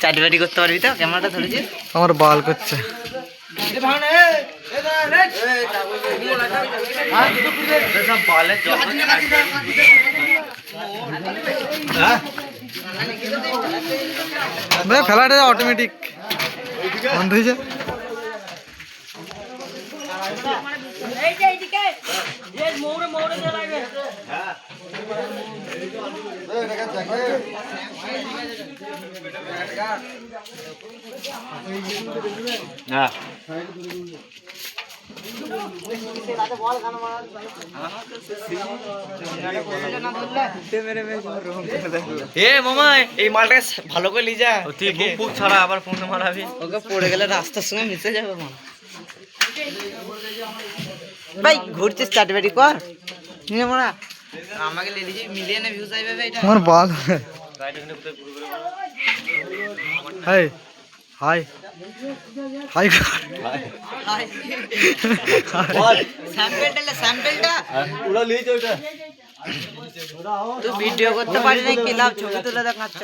চাটবাটি করতে পারবি তো? ক্যামেরাটা ধরেছিস? আমার বাল করছে। ভাই ফেলাটা অটোমেটিক বন্ধ হয়েছে এ মামা এই মালটাকে ভালো করে লিজা তুই বুক বুক ছাড়া আবার ফোন মারাবি। ওকে পড়ে গেলে রাস্তার সঙ্গে মিশে যাবে মা ভাই ঘুরছিস চাটবাটি কর। নিয়ে মোড়া আমাকে লেডিজে মিলিয়নে ভিউজ আইবে ভাই এটা আমার বাল হাই হাই হাই স্যাম্পেলটা স্যাম্পেলটা ওরা লিয়েছে ওটা তুই ভিডিও করতে পারি না কি লাভ ছবি তুলে দেখাচ্ছ